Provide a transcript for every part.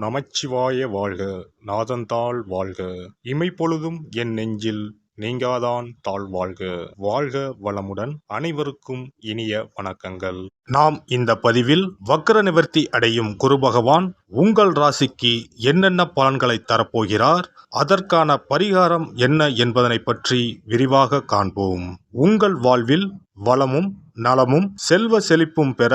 நமச்சிவாய வாழ்க நாதந்தாள் வாழ்க. இமைப்பொழுதும் என் நெஞ்சில் நீங்காதான் தாழ் வாழ்க. வாழ்க வளமுடன் அனைவருக்கும் இனிய வணக்கங்கள். நாம் இந்த பதிவில் வக்ர நிவர்த்தி அடையும் குரு பகவான் உங்கள் ராசிக்கு என்னென்ன பலன்களை தரப்போகிறார் அதற்கான பரிகாரம் என்ன என்பதனை பற்றி விரிவாக காண்போம். உங்கள் வாழ்வில் வளமும் நலமும் செல்வ செழிப்பும் பெற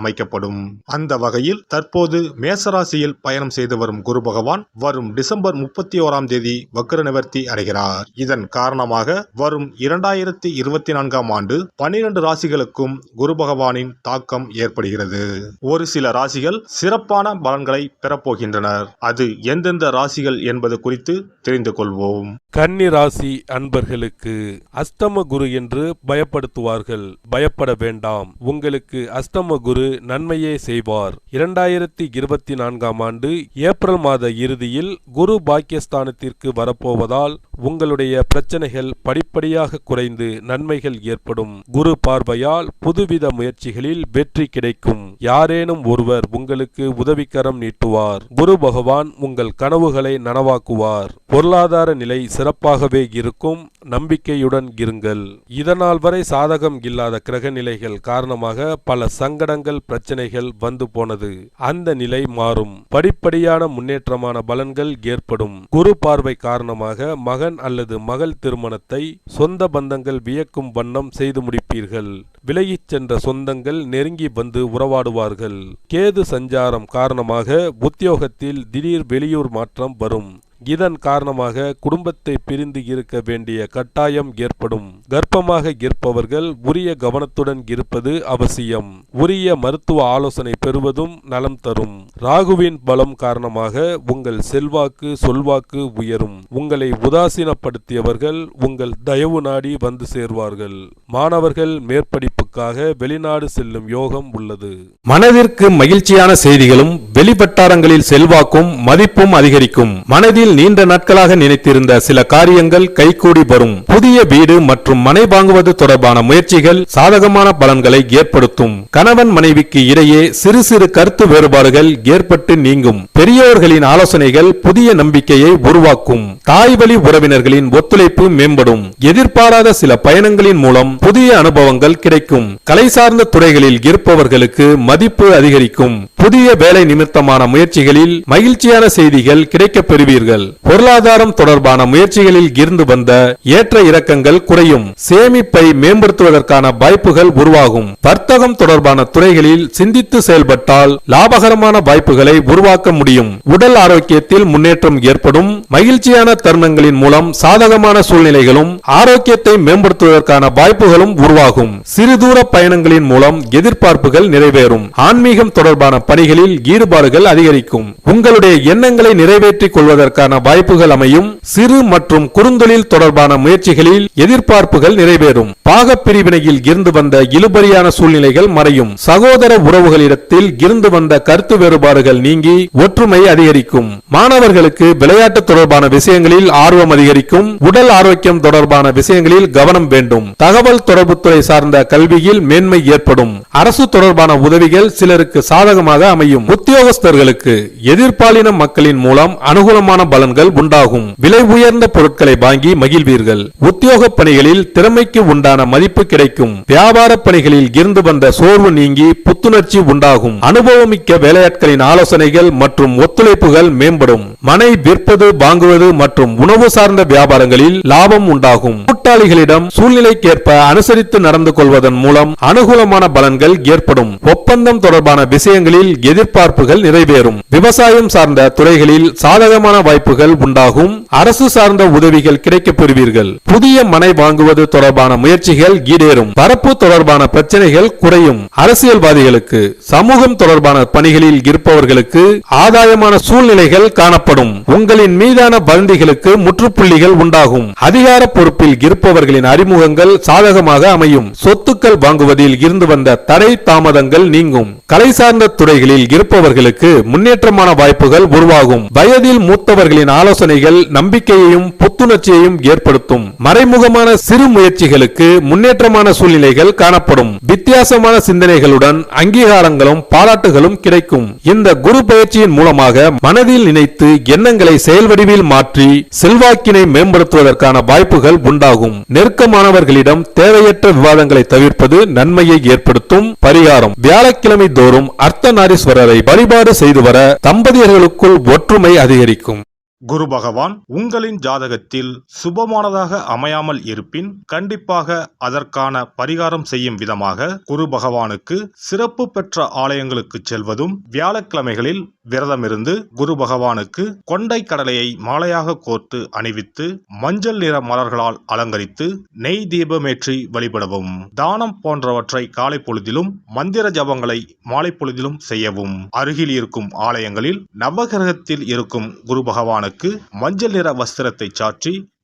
அமைக்கப்படும். அந்த வகையில் தற்போது மேசராசியில் பயணம் செய்து வரும் குரு பகவான் வரும் டிசம்பர் முப்பத்தி ஓராம் தேதி வக்ர நிவர்த்தி அடைகிறார். இதன் காரணமாக வரும் இரண்டாயிரத்தி இருபத்தி நான்காம் ஆண்டு பனிரெண்டு ராசிகளுக்கும் குரு பகவானின் தாக்கம் ஏற்படுகிறது. ஒரு சில ராசிகள் சிறப்பான பலன்களை பெறப்போகின்றனர். அது எந்தெந்த ராசிகள் என்பது குறித்து தெரிந்து கொள்வோம். கன்னி ராசி அன்பர்களுக்கு அஸ்தம குரு என்று பயப்படுத்துவார்கள். பயப்பட வேண்டாம். உங்களுக்கு அஸ்தம குரு நன்மையே செய்வார். இரண்டாயிரத்தி இருபத்தி நான்காம் ஆண்டு ஏப்ரல் மாத இறுதியில் குரு பாக்கியஸ்தானத்திற்கு வரப்போவதால் உங்களுடைய பிரச்சனைகள் படிப்படியாக குறைந்து நன்மைகள் ஏற்படும். குரு பார்வையால் புதுவித முயற்சிகளில் வெற்றி கிடைக்கும். யாரேனும் ஒருவர் உங்களுக்கு உதவிக்கரம் நீட்டுவார். குரு பகவான் உங்கள் கனவுகளை நனவாக்குவார். பொருளாதார நிலை சிறப்பாகவே இருக்கும். நம்பிக்கையுடன் இருங்கள். இதனால் வரை சாதகம் இல்லாத கிரக நிலைகள் காரணமாக பல சங்கடங்கள் பிரச்சனைகள் வந்து போனது. அந்த நிலை மாறும். படிப்படியான முன்னேற்றமான பலன்கள் ஏற்படும். குரு பார்வை காரணமாக மகன் அல்லது மகள் திருமணத்தை சொந்த பந்தங்கள் வியக்கும் வண்ணம் செய்து முடிப்பீர்கள். விலகிச் சென்ற சொந்தங்கள் நெருங்கி வந்து உறவாடுவார்கள். கேது சஞ்சாரம் காரணமாக உத்தியோகத்தில் திடீர் வெளியூர் மாற்றம் வரும். இதன் காரணமாக குடும்பத்தை பிரிந்து இருக்க வேண்டிய கட்டாயம் ஏற்படும். கர்ப்பமாக இருப்பவர்கள் உரிய கவனத்துடன் இருப்பது அவசியம். உரிய மருத்துவ ஆலோசனை பெறுவதும் நலம் தரும். ராகுவின் பலம் காரணமாக உங்கள் செல்வாக்கு சொல்வாக்கு உயரும். உங்களை உதாசீனப்படுத்தியவர்கள் உங்கள் தயவு நாடி வந்து சேர்வார்கள். மாணவர்கள் மேற்படிப்புக்காக வெளிநாடு செல்லும் யோகம் உள்ளது. மனதிற்கு மகிழ்ச்சியான செய்திகளும் வெளிவட்டாரங்களில் செல்வாக்கும் மதிப்பும் அதிகரிக்கும். மனதில் நீண்ட நாட்களாக நினைத்திருந்த சில காரியங்கள் கைகூடி வரும். புதிய வீடு மற்றும் மனை வாங்குவது தொடர்பான முயற்சிகள் சாதகமான பலன்களை ஏற்படுத்தும். கணவன் மனைவிக்கு இடையே சிறு சிறு கருத்து வேறுபாடுகள் ஏற்பட்டு நீங்கும். பெரியோர்களின் ஆலோசனைகள் புதிய நம்பிக்கையை உருவாக்கும். தாய் வழி உறவினர்களின் ஒத்துழைப்பு மேம்படும். எதிர்பாராத சில பயணங்களின் மூலம் புதிய அனுபவங்கள் கிடைக்கும். கலை சார்ந்த துறைகளில் இருப்பவர்களுக்கு மதிப்பு அதிகரிக்கும். புதிய வேலை நிமித்தமான முயற்சிகளில் மகிழ்ச்சியான செய்திகள் கிடைக்கப் பெறுவீர்கள். பொருளாதாரம் தொடர்பான முயற்சிகளில் இருந்து வந்த ஏற்ற இறக்கங்கள் குறையும். சேமிப்பை மேம்படுத்துவதற்கான வாய்ப்புகள் உருவாகும். வர்த்தகம் தொடர்பான துறைகளில் சிந்தித்து செயல்பட்டால் லாபகரமான வாய்ப்புகளை உருவாக்க முடியும். உடல் ஆரோக்கியத்தில் முன்னேற்றம் ஏற்படும். மகிழ்ச்சியான தருணங்களின் மூலம் சாதகமான சூழ்நிலைகளும் ஆரோக்கியத்தை மேம்படுத்துவதற்கான வாய்ப்புகளும் உருவாகும். சிறு தூர பயணங்களின் மூலம் எதிர்பார்ப்புகள் நிறைவேறும். ஆன்மீகம் தொடர்பான பணிகளில் ஈடுபாடுகள் அதிகரிக்கும். உங்களுடைய எண்ணங்களை நிறைவேற்றிக் கொள்வதற்கான தொடர்பான வாய்ப்புகள் அமையும். சிறு மற்றும் குறுந்தொழில் தொடர்பான முயற்சிகளில் எதிர்பார்ப்புகள் நிறைவேறும். பாக பிரிவினையில் இருந்து வந்த இழுபறியான சூழ்நிலைகள் மறையும். சகோதர உறவுகளிடத்தில் இருந்து வந்த கருத்து வேறுபாடுகள் நீங்கி ஒற்றுமை அதிகரிக்கும். மாணவர்களுக்கு விளையாட்டு தொடர்பான விஷயங்களில் ஆர்வம் அதிகரிக்கும். உடல் ஆரோக்கியம் தொடர்பான விஷயங்களில் கவனம் வேண்டும். தகவல் தொடர்புத்துறை சார்ந்த கல்வியில் மேன்மை ஏற்படும். அரசு தொடர்பான உதவிகள் சிலருக்கு சாதகமாக அமையும். உத்தியோகஸ்தர்களுக்கு எதிர்பாலின மக்களின் மூலம் அனுகூலமான பல பலன்கள் உண்டாகும். விலை உயர்ந்த பொருட்களை வாங்கி மகிழ்வீர்கள். உத்தியோக பணிகளில் திறமைக்கு உண்டான மதிப்பு கிடைக்கும். வியாபார பணிகளில் இருந்து வந்த சோர்வு நீங்கி புத்துணர்ச்சி உண்டாகும். அனுபவமிக்க வேலையாட்களின் ஆலோசனைகள் மற்றும் ஒத்துழைப்புகள் மேம்படும். மனை விற்பது வாங்குவது மற்றும் உணவு சார்ந்த வியாபாரங்களில் லாபம் உண்டாகும். கூட்டாளிகளிடம் சூழ்நிலைக்கேற்ப அனுசரித்து நடந்து கொள்வதன் மூலம் அனுகூலமான பலன்கள் ஏற்படும். ஒப்பந்தம் தொடர்பான விஷயங்களில் எதிர்பார்ப்புகள் நிறைவேறும். விவசாயம் சார்ந்த துறைகளில் சாதகமான வாய்ப்புகள் உண்டாகும். அரசு சார்ந்த உதவிகள் கிடைக்கப் பெறுவீர்கள் புதிய மனை வாங்குவது தொடர்பான முயற்சிகள் ஈடேறும். பரப்பு தொடர்பான பிரச்சனைகள் குறையும். அரசியல்வாதிகளுக்கு சமூகம் தொடர்பான பணிகளில் இருப்பவர்களுக்கு ஆதாயமான சூழ்நிலைகள் காணப்படும். உங்களின் மீதான வதந்திகளுக்கு முற்றுப்புள்ளிகள் உண்டாகும். அதிகார பொறுப்பில் இருப்பவர்களின் அறிமுகங்கள் சாதகமாக அமையும். சொத்துக்கள் வாங்குவதில் இருந்து வந்த தடை தாமதங்கள் நீங்கும். கலை சார்ந்த துறைகளில் இருப்பவர்களுக்கு முன்னேற்றமான வாய்ப்புகள் உருவாகும். வயதில் மூத்தவர்களின் ஆலோசனைகள் நம்பிக்கையையும் புத்துணர்ச்சியையும் ஏற்படுத்தும். மறைமுகமான சிறு முயற்சிகளுக்கு முன்னேற்றமான சூழ்நிலைகள் காணப்படும். வித்தியாசமான சிந்தனைகளுடன் அங்கீகாரங்களும் பாராட்டுகளும் கிடைக்கும். இந்த குரு பயிற்சியின் மூலமாக மனதில் நினைத்து எண்ணங்களை செயல்வடிவில் மாற்றி செல்வாக்கினை மேம்படுத்துவதற்கான வாய்ப்புகள் உண்டாகும். நெருக்கமானவர்களிடம் தேவையற்ற விவாதங்களை தவிர்ப்பது நன்மையை ஏற்படுத்தும். பரிகாரம். வியாழக்கிழமை தோறும் அர்த்தநாரீஸ்வரரை வழிபாடு செய்து வர தம்பதியர்களுக்குள் ஒற்றுமை அதிகரிக்கும். குரு பகவான் உங்களின் ஜாதகத்தில் சுபமானதாக அமையாமல் இருப்பின் கண்டிப்பாக அதற்கான பரிகாரம் செய்யும் விதமாக குரு பகவானுக்கு சிறப்பு பெற்ற ஆலயங்களுக்கு செல்வதும் வியாழக்கிழமைகளில் விரதமிருந்து குரு பகவானுக்கு கொண்டை கடலையை மாலையாக கோர்த்து அணிவித்து மஞ்சள் நிற மலர்களால் அலங்கரித்து நெய் தீபமேற்றி வழிபடவும் தானம் போன்றவற்றை காலை பொழுதிலும் மந்திர ஜபங்களை மாலை பொழுதிலும் செய்யவும். அருகில் இருக்கும் ஆலயங்களில் நவகிரகத்தில் இருக்கும் குரு பகவானுக்கு மஞ்சள் நிற வஸ்திரத்தை சாற்றி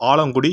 ஆலங்குடி